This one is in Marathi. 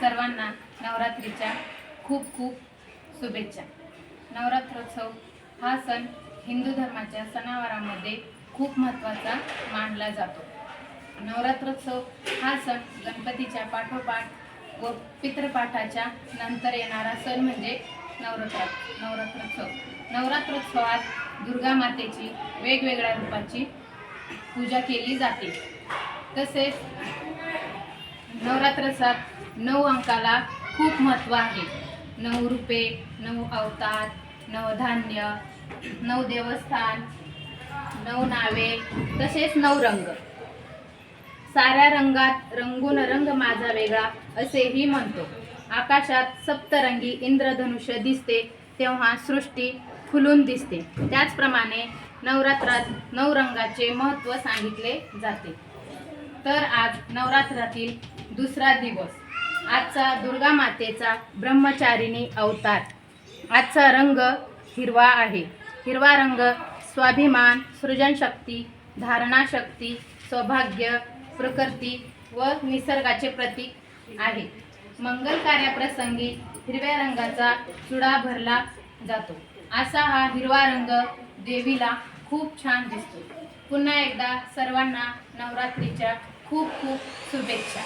सर्वांना नवरात्रीच्या खूप खूप शुभेच्छा. नवरात्रोत्सव हा सण हिंदू धर्माच्या सणावारामध्ये खूप महत्त्वाचा मानला जातो. नवरात्रोत्सव हा सण गणपतीच्या पाठोपाठ व पितृपाठाच्या नंतर येणारा सण म्हणजे नवरात्र नवरात्रोत्सव. नवरात्रोत्सवात दुर्गा मातेची वेगवेगळ्या रूपाची पूजा केली जाते. तसेच नवरात्रोत्सवात नऊ अंकाला खूप महत्त्व आहे. नऊ रूपे नऊ अवतार नवधान्य नऊ देवस्थान नऊ नावे तसेच नऊ रंग. साऱ्या रंगात रंगून रंग माझा वेगळा असेही म्हणतो. आकाशात सप्तरंगी इंद्रधनुष्य दिसते तेव्हा सृष्टी फुलून दिसते. त्याचप्रमाणे नवरात्रात नऊ रंगाचे महत्त्व सांगितले जाते. तर आज नवरात्रातील दुसरा दिवस. आजचा दुर्गा मातेचा ब्रह्मचारिणी अवतार. आजचा रंग हिरवा आहे. हिरवा रंग स्वाभिमान सृजनशक्ती धारणाशक्ती सौभाग्य प्रकृती व निसर्गाचे प्रतीक आहे. मंगल कार्याप्रसंगी हिरव्या रंगाचा चुडा भरला जातो. असा हा हिरवा रंग देवीला खूप छान दिसतो. पुन्हा एकदा सर्वांना नवरात्रीच्या खूप खूप शुभेच्छा.